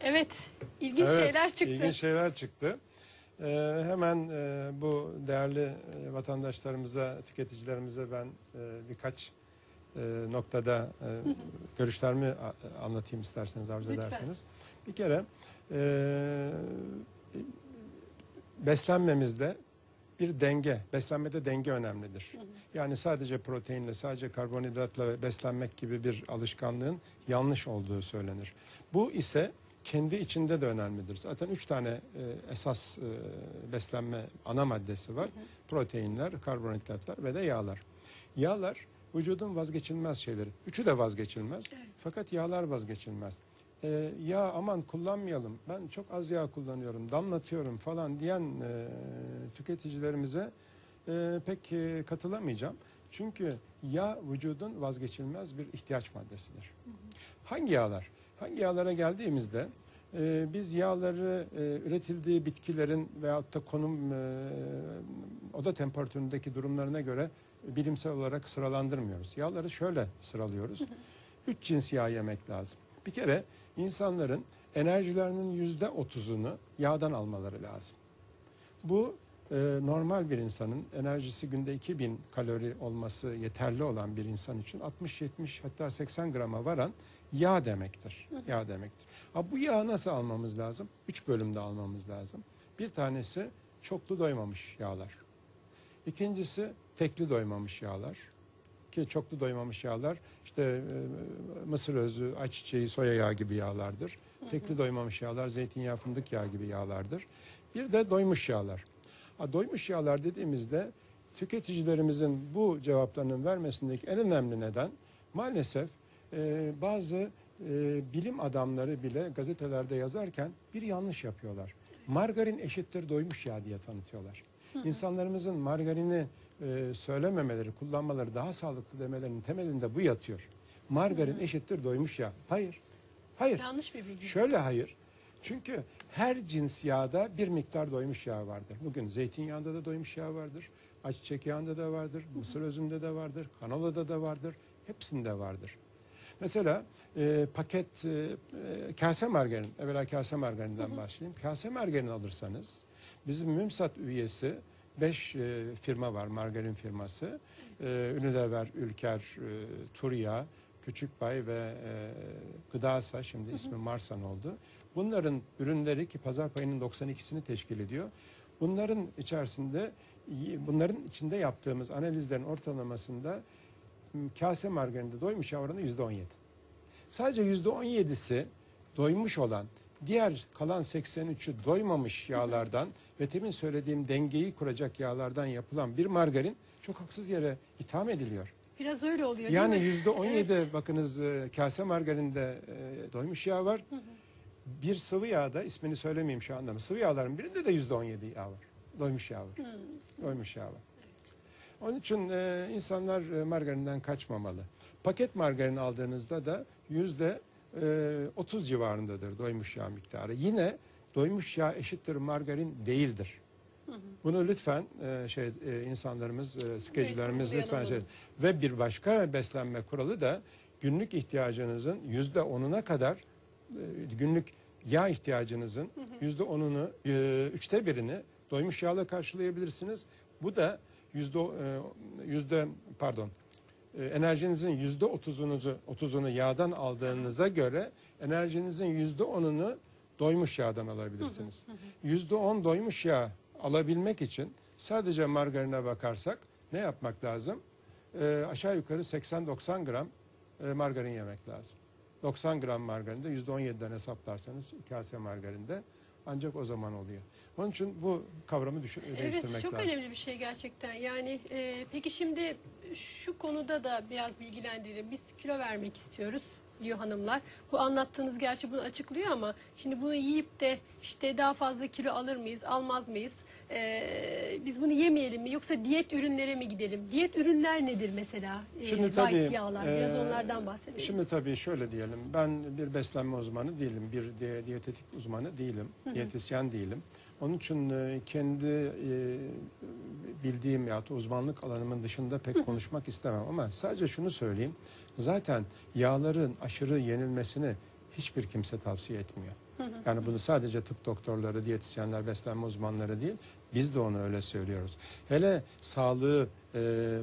Evet, ilginç Evet, şeyler çıktı. İlginç şeyler çıktı. Ee, hemen e, bu değerli e, vatandaşlarımıza, tüketicilerimize ben e, birkaç e, noktada e, görüşlerimi a- anlatayım isterseniz arzu Lütfen. ederseniz. Bir kere e, beslenmemizde bir denge, beslenmede denge önemlidir. Yani sadece proteinle, sadece karbonhidratla beslenmek gibi bir alışkanlığın yanlış olduğu söylenir. Bu ise kendi içinde de önemlidir. Zaten üç tane e, esas e, beslenme ana maddesi var. Proteinler, karbonhidratlar ve de yağlar. Yağlar vücudun vazgeçilmez şeyleri. Üçü de vazgeçilmez. Fakat yağlar vazgeçilmez. E, yağ aman kullanmayalım. Ben çok az yağ kullanıyorum, damlatıyorum falan diyen e, tüketicilerimize e, pek e, katılamayacağım. Çünkü yağ vücudun vazgeçilmez bir ihtiyaç maddesidir. Hangi yağlar? Hangi yağlara geldiğimizde e, biz yağları e, üretildiği bitkilerin veyahut da konum e, oda temperatüründeki durumlarına göre bilimsel olarak sıralandırmıyoruz. Yağları şöyle sıralıyoruz. Üç cins yağ yemek lazım. Bir kere insanların enerjilerinin yüzde otuzunu yağdan almaları lazım. Bu normal bir insanın enerjisi günde 2000 kalori olması yeterli olan bir insan için 60-70 hatta 80 grama varan yağ demektir. Yağ demektir. Ha, bu yağı nasıl almamız lazım? Üç bölümde almamız lazım. Bir tanesi çoklu doymamış yağlar. İkincisi tekli doymamış yağlar. Ki çoklu doymamış yağlar işte e, mısır özü, ayçiçeği, soya yağı gibi yağlardır. Tekli doymamış yağlar zeytinyağı, fındık yağı gibi yağlardır. Bir de doymuş yağlar. Doymuş yağlar dediğimizde tüketicilerimizin bu cevaplarının vermesindeki en önemli neden maalesef e, bazı e, bilim adamları bile gazetelerde yazarken bir yanlış yapıyorlar. Margarin eşittir doymuş yağ diye tanıtıyorlar. İnsanlarımızın margarini e, söylememeleri, kullanmaları daha sağlıklı demelerinin temelinde bu yatıyor. Margarin eşittir doymuş yağ. Hayır. Hayır. Yanlış bir bilgi. Şöyle hayır. Çünkü her cins yağda bir miktar doymuş yağ vardır. Bugün zeytinyağında da doymuş yağ vardır. Ayçiçek yağında da vardır. Mısır özünde de vardır. Kanolada da vardır. Hepsinde vardır. Mesela e, paket e, e, kase margarin, evvela kase margarinden başlayayım. Kase margarin alırsanız bizim MÜMSAT üyesi 5 firma var, margarin firması. E, Unilever, Ülker, e, Turya, Küçükbay ve e, Gıdasa şimdi ismi Marsan oldu. Bunların ürünleri ki pazar payının 92'sini teşkil ediyor. Bunların içerisinde bunların içinde yaptığımız analizlerin ortalamasında m, kase margarinde doymuş yağ oranı %17. Sadece %17'si doymuş olan diğer kalan 83'ü doymamış yağlardan ve temin söylediğim dengeyi kuracak yağlardan yapılan bir margarin çok haksız yere itham ediliyor. Biraz öyle oluyor Yani değil mi? yüzde 17 bakınız e, kase margarinde e, doymuş yağ var. Bir sıvı yağda ismini söylemeyeyim şu anda ama sıvı yağların birinde de yüzde 17 yağ var. Doymuş yağ var. Doymuş yağ var. Onun için e, insanlar e, margarinden kaçmamalı. Paket margarin aldığınızda da yüzde e, 30 civarındadır doymuş yağ miktarı. Yine doymuş yağ eşittir margarin değildir. Bunu lütfen e, şey e, insanlarımız, e, tüketicilerimiz Evet, lütfen şey. Ve bir başka beslenme kuralı da günlük ihtiyacınızın yüzde onuna kadar günlük yağ ihtiyacınızın yüzde onunu, e, üçte birini doymuş yağla karşılayabilirsiniz. Bu da yüzde e, yüzde pardon e, enerjinizin yüzde otuzunuzu otuzunu yağdan aldığınıza göre enerjinizin yüzde onunu doymuş yağdan alabilirsiniz. Yüzde on doymuş yağ alabilmek için sadece margarine bakarsak ne yapmak lazım? E, aşağı yukarı 80-90 gram e, margarin yemek lazım. 90 gram margarinde %17'den hesaplarsanız kase margarinde ancak o zaman oluyor. Onun için bu kavramı düşün, Evet değiştirmek çok lazım. önemli bir şey gerçekten. Yani e, peki şimdi şu konuda da biraz bilgilendirelim. Biz kilo vermek istiyoruz diyor hanımlar. Bu anlattığınız gerçi bunu açıklıyor ama şimdi bunu yiyip de işte daha fazla kilo alır mıyız, almaz mıyız? E, biz bunu yemeyelim mi yoksa diyet ürünlere mi gidelim? Diyet ürünler nedir mesela? E, Şimdi light tabii, yağlar biraz e, onlardan bahsedelim. Şimdi tabii şöyle diyelim. Ben bir beslenme uzmanı değilim. Bir di- diyetetik uzmanı değilim. Diyetisyen değilim. Onun için e, kendi e, bildiğim ya da uzmanlık alanımın dışında pek konuşmak istemem ama sadece şunu söyleyeyim. Zaten yağların aşırı yenilmesini hiçbir kimse tavsiye etmiyor. Yani bunu sadece tıp doktorları, diyetisyenler, beslenme uzmanları değil, biz de onu öyle söylüyoruz. Hele sağlığı e,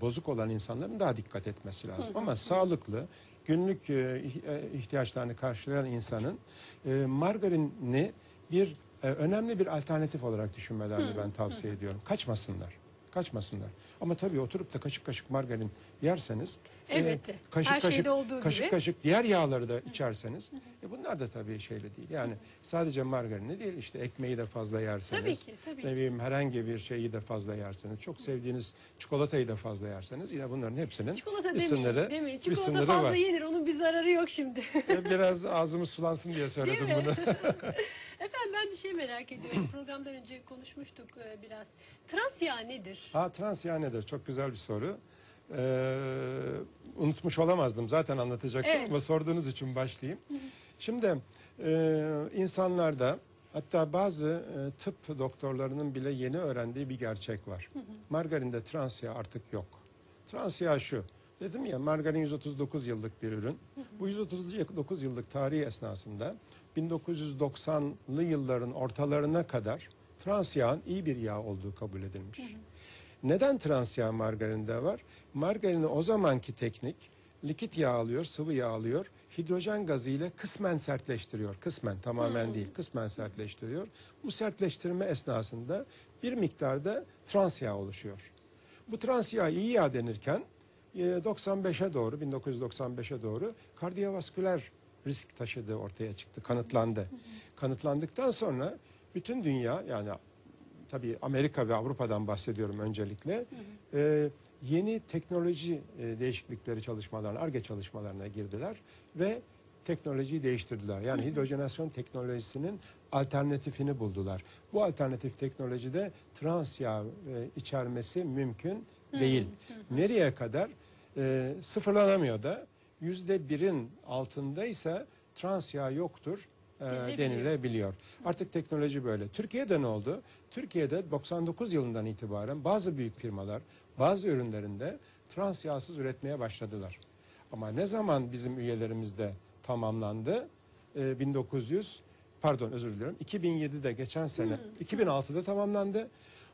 bozuk olan insanların daha dikkat etmesi lazım. Ama sağlıklı, günlük e, e, ihtiyaçlarını karşılayan insanın e, margarini bir e, önemli bir alternatif olarak düşünmelerini ben tavsiye ediyorum. Kaçmasınlar. Kaçmasınlar. Ama tabii oturup da kaşık kaşık margarin yerseniz Elbette. kaşık Her kaşık şeyde olduğu kaşık gibi. kaşık diğer yağları da içerseniz e, bunlar da tabii şeyle değil. Yani sadece margarini değil işte ekmeği de fazla yerseniz. Tabii ki, tabii Ne ki. bileyim herhangi bir şeyi de fazla yerseniz, çok sevdiğiniz çikolatayı da fazla yerseniz yine bunların hepsinin Çikolata bir demeyin, sınırı, demeyin. bir Çikolata sınırı fazla var. yenir, onun bir zararı yok şimdi. E, Biraz ağzımız sulansın diye söyledim mi? bunu. Efendim ben bir şey merak ediyorum. Programdan önce konuşmuştuk e, biraz. Trans yağ nedir? Ha trans yağ nedir? Çok güzel bir soru. Ee, unutmuş olamazdım. Zaten anlatacaktım Evet. ama sorduğunuz için başlayayım. Şimdi e, insanlarda hatta bazı e, tıp doktorlarının bile yeni öğrendiği bir gerçek var. Margarinde trans yağ artık yok. Trans yağ şu. Dedim ya margarin 139 yıllık bir ürün. Bu 139 yıllık tarihi esnasında 1990'lı yılların ortalarına kadar trans yağın iyi bir yağ olduğu kabul edilmiş. Neden trans yağ margarinde var? Margarini o zamanki teknik likit yağ alıyor, sıvı yağ alıyor. Hidrojen gazı ile kısmen sertleştiriyor. Kısmen, tamamen değil, kısmen sertleştiriyor. Bu sertleştirme esnasında bir miktarda trans yağ oluşuyor. Bu trans yağ iyi yağ denirken e, 95'e doğru, 1995'e doğru kardiyovasküler risk taşıdığı ortaya çıktı, kanıtlandı. Kanıtlandıktan sonra bütün dünya yani tabii Amerika ve Avrupa'dan bahsediyorum öncelikle. e, yeni teknoloji e, değişiklikleri çalışmalarına, ARGE çalışmalarına girdiler ve teknolojiyi değiştirdiler. Yani hidrojenasyon teknolojisinin alternatifini buldular. Bu alternatif teknolojide trans yağ e, içermesi mümkün değil. Nereye kadar? E, sıfırlanamıyor da. Yüzde birin altındaysa trans yağ yoktur e, Denilebiliyor. Artık teknoloji böyle. Türkiye'de ne oldu? Türkiye'de 99 yılından itibaren bazı büyük firmalar bazı ürünlerinde trans yağsız üretmeye başladılar. Ama ne zaman bizim üyelerimizde tamamlandı? Ee, 1900 pardon özür diliyorum. 2007'de geçen sene 2006'da tamamlandı.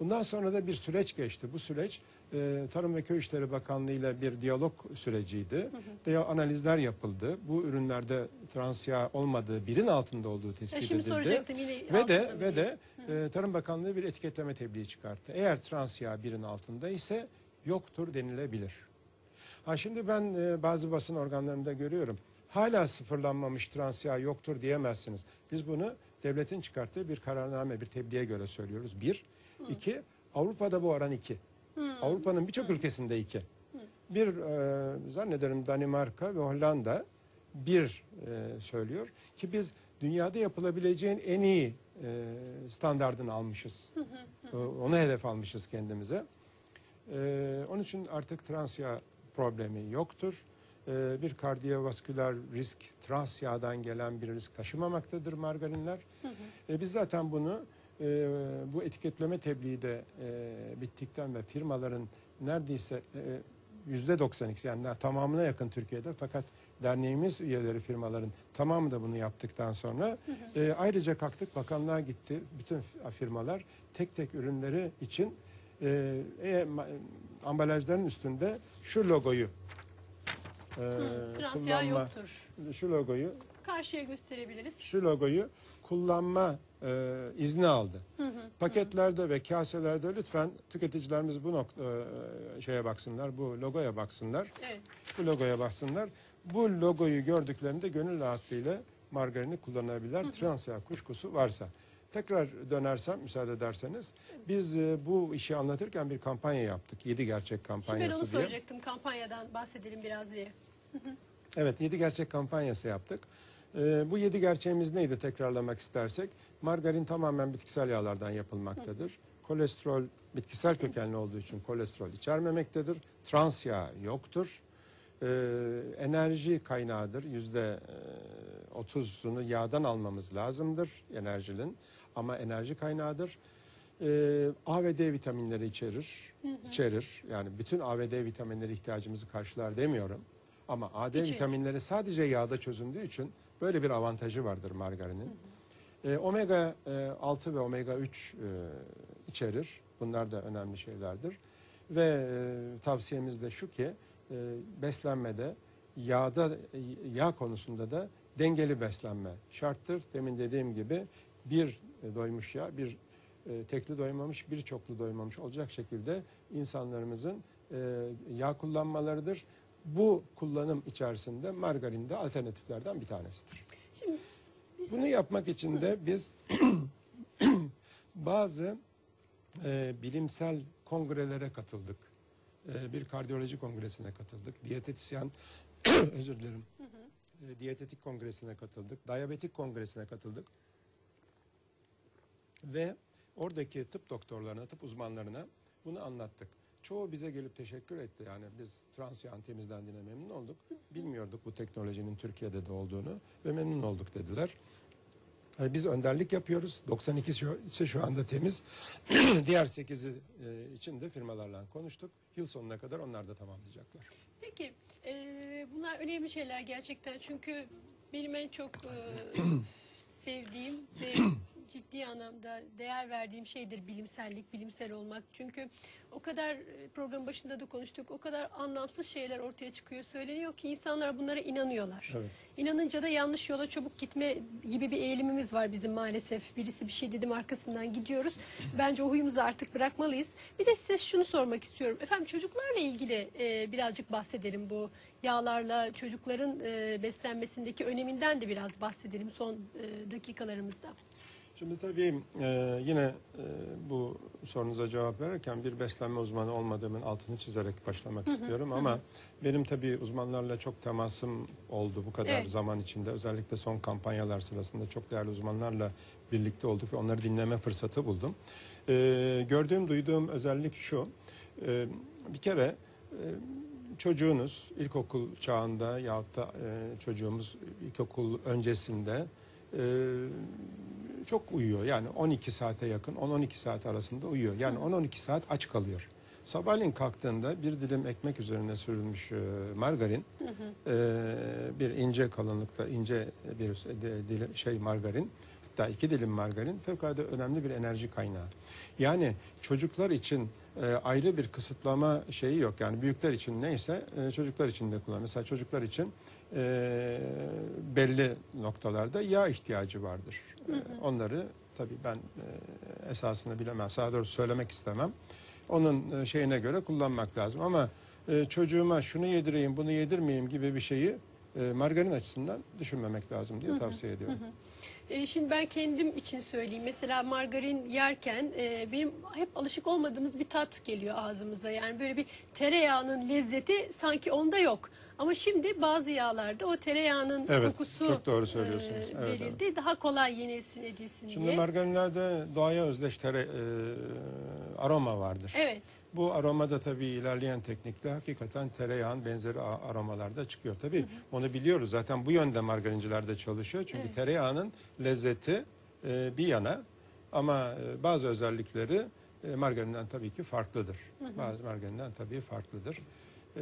Bundan sonra da bir süreç geçti. Bu süreç e, Tarım ve Köy İşleri Bakanlığı ile bir diyalog süreciydi. Diya analizler yapıldı. Bu ürünlerde trans yağ olmadığı, birin altında olduğu tespit Ya şimdi edildi. soracaktım yine Ve de ve de e, Tarım Bakanlığı bir etiketleme tebliği çıkarttı. Eğer trans yağ birin altında ise yoktur denilebilir. Ha şimdi ben e, bazı basın organlarında görüyorum. Hala sıfırlanmamış trans yağ yoktur diyemezsiniz. Biz bunu devletin çıkarttığı bir kararname, bir tebliğe göre söylüyoruz. Bir. İki Avrupa'da bu oran iki. Hı. Avrupa'nın birçok ülkesinde iki. Bir e, zannederim Danimarka ve Hollanda bir e, söylüyor ki biz dünyada yapılabileceğin en iyi e, standardını almışız. E, Onu hedef almışız kendimize. E, onun için artık trans yağ problemi yoktur. E, bir kardiyovasküler risk trans yağdan gelen bir risk taşımamaktadır margarinler. E, biz zaten bunu e, bu etiketleme tebliği de e, bittikten ve firmaların neredeyse e, yüzde 92 yani tamamına yakın Türkiye'de fakat derneğimiz üyeleri firmaların tamamı da bunu yaptıktan sonra e, ayrıca kalktık bakanlığa gitti bütün firmalar tek tek ürünleri için e, e, ambalajların üstünde şu logoyu e, Hı, kullanma yoktur. şu logoyu Karşıya gösterebiliriz. şu logoyu kullanma e, izni aldı. Hı hı. Paketlerde ve kaselerde lütfen tüketicilerimiz bu nokta e, şeye baksınlar, bu logoya baksınlar, Evet. bu logoya baksınlar. Bu logoyu gördüklerinde gönül rahatlığıyla margarini kullanabilirler. Trans yağ kuşkusu varsa. Tekrar dönersem müsaade ederseniz biz e, bu işi anlatırken bir kampanya yaptık. 7 gerçek Şimdi ben kampanyası onu diye. soracaktım kampanyadan bahsedelim biraz diye. Evet, yedi gerçek kampanyası yaptık. Ee, bu yedi gerçeğimiz neydi tekrarlamak istersek? Margarin tamamen bitkisel yağlardan yapılmaktadır. Kolesterol bitkisel kökenli olduğu için kolesterol içermemektedir. Trans yağ yoktur. Ee, enerji kaynağıdır. Yüzde e, otuzunu yağdan almamız lazımdır enerjinin. Ama enerji kaynağıdır. Ee, A ve D vitaminleri içerir. içerir. Yani bütün A ve D vitaminleri ihtiyacımızı karşılar demiyorum. Ama A, D İçerir. vitaminleri sadece yağda çözündüğü için böyle bir avantajı vardır margarinin. E, omega e, 6 ve omega 3 e, içerir. Bunlar da önemli şeylerdir. Ve e, tavsiyemiz de şu ki e, beslenmede yağda e, yağ konusunda da dengeli beslenme şarttır. Demin dediğim gibi bir e, doymuş yağ, bir e, tekli doymamış, bir çoklu doymamış olacak şekilde insanlarımızın e, yağ kullanmalarıdır. Bu kullanım içerisinde margarin de alternatiflerden bir tanesidir. Şimdi biz- Bunu yapmak için de biz bazı e, bilimsel kongrelere katıldık. E, bir kardiyoloji kongresine katıldık. Diyetetisyen, özür dilerim, Hı hı. e, diyetetik kongresine katıldık. Diyabetik kongresine katıldık. Ve oradaki tıp doktorlarına, tıp uzmanlarına bunu anlattık. Çoğu bize gelip teşekkür etti. Yani biz trans yağın temizlendiğine memnun olduk. Bilmiyorduk bu teknolojinin Türkiye'de de olduğunu ve memnun olduk dediler. Yani biz önderlik yapıyoruz. 92 şu, ise şu anda temiz. Diğer 8'i e, için de firmalarla konuştuk. Yıl sonuna kadar onlar da tamamlayacaklar. Peki e, bunlar önemli şeyler gerçekten çünkü benim en çok e, sevdiğim ve ciddi anlamda değer verdiğim şeydir bilimsellik, bilimsel olmak. Çünkü o kadar e, program başında da konuştuk, o kadar anlamsız şeyler ortaya çıkıyor, söyleniyor ki insanlar bunlara inanıyorlar. Evet. İnanınca da yanlış yola çabuk gitme gibi bir eğilimimiz var bizim maalesef. Birisi bir şey dedim arkasından gidiyoruz. Bence o huyumuzu artık bırakmalıyız. Bir de size şunu sormak istiyorum. Efendim çocuklarla ilgili e, birazcık bahsedelim bu yağlarla çocukların e, beslenmesindeki öneminden de biraz bahsedelim son e, dakikalarımızda. Şimdi tabii e, yine e, bu sorunuza cevap verirken bir beslenme uzmanı olmadığımın altını çizerek başlamak istiyorum. Ama benim tabii uzmanlarla çok temasım oldu bu kadar Evet. zaman içinde. Özellikle son kampanyalar sırasında çok değerli uzmanlarla birlikte olduk ve onları dinleme fırsatı buldum. E, gördüğüm, duyduğum özellik şu. E, bir kere e, çocuğunuz ilkokul çağında yahut da e, çocuğumuz ilkokul öncesinde e, çok uyuyor. Yani 12 saate yakın 10-12 saat arasında uyuyor. Yani 10-12 saat aç kalıyor. Sabahleyin kalktığında bir dilim ekmek üzerine sürülmüş e, margarin, Hı hı. e, bir ince kalınlıkta ince bir de- şey margarin, hatta iki dilim margarin fevkalade önemli bir enerji kaynağı. Yani çocuklar için e, ayrı bir kısıtlama şeyi yok. Yani büyükler için neyse e, çocuklar için de kullan. Mesela çocuklar için e, belli noktalarda yağ ihtiyacı vardır. E, onları tabii ben e, esasını bilemem. Daha doğrusu söylemek istemem. Onun e, şeyine göre kullanmak lazım. Ama e, çocuğuma şunu yedireyim, bunu yedirmeyeyim gibi bir şeyi e, margarin açısından düşünmemek lazım diye tavsiye ediyorum. E, şimdi ben kendim için söyleyeyim. Mesela margarin yerken e, benim hep alışık olmadığımız bir tat geliyor ağzımıza. Yani böyle bir tereyağının lezzeti sanki onda yok. Ama şimdi bazı yağlarda o tereyağının Evet, kokusu çok doğru söylüyorsunuz. e, Evet, verildi. Daha kolay yenilsin edilsin Şimdi diye. margarinlerde doğaya özdeş tere, e, aroma vardır. Evet. Bu aromada tabii ilerleyen teknikte hakikaten tereyağın benzeri a- aromalar da çıkıyor. Tabii onu biliyoruz zaten bu yönde margarinciler de çalışıyor. Çünkü Evet. tereyağının lezzeti e, bir yana ama e, bazı özellikleri e, margarinden tabii ki farklıdır. Bazı margarinden tabii farklıdır.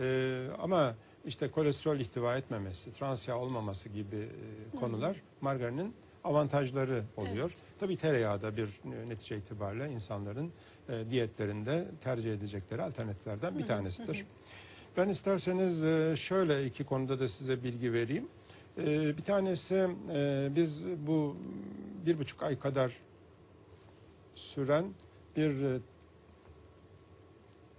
E, ama işte kolesterol ihtiva etmemesi, trans yağ olmaması gibi e, konular margarinin avantajları oluyor. Tabii tereyağı da bir e, netice itibariyle insanların e, diyetlerinde tercih edecekleri alternatiflerden bir tanesidir. Ben isterseniz e, şöyle iki konuda da size bilgi vereyim. E, Bir tanesi e, biz bu bir buçuk ay kadar süren bir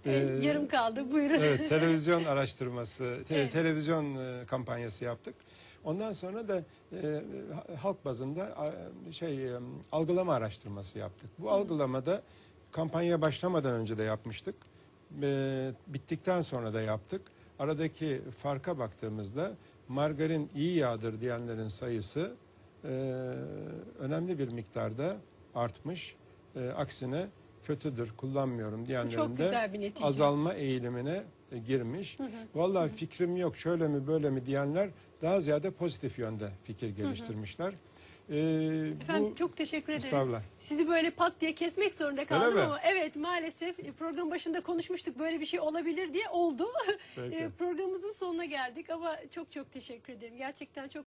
e, yarım kaldı. Buyurun. Evet, televizyon araştırması, te- Evet. televizyon e, kampanyası yaptık. Ondan sonra da e, halk bazında a, şey e, algılama araştırması yaptık. Bu algılamada kampanya başlamadan önce de yapmıştık. E, bittikten sonra da yaptık. Aradaki farka baktığımızda margarin iyi yağdır diyenlerin sayısı e, önemli bir miktarda artmış. E, aksine kötüdür, kullanmıyorum diyenlerin de azalma eğilimine e, girmiş. Hı hı. Vallahi fikrim yok şöyle mi böyle mi diyenler daha ziyade pozitif yönde fikir geliştirmişler. Ee, Efendim bu çok teşekkür ederim. Sizi böyle pat diye kesmek zorunda kaldım ama evet maalesef e, program başında konuşmuştuk böyle bir şey olabilir diye oldu. E, Programımızın sonuna geldik ama çok çok teşekkür ederim. Gerçekten çok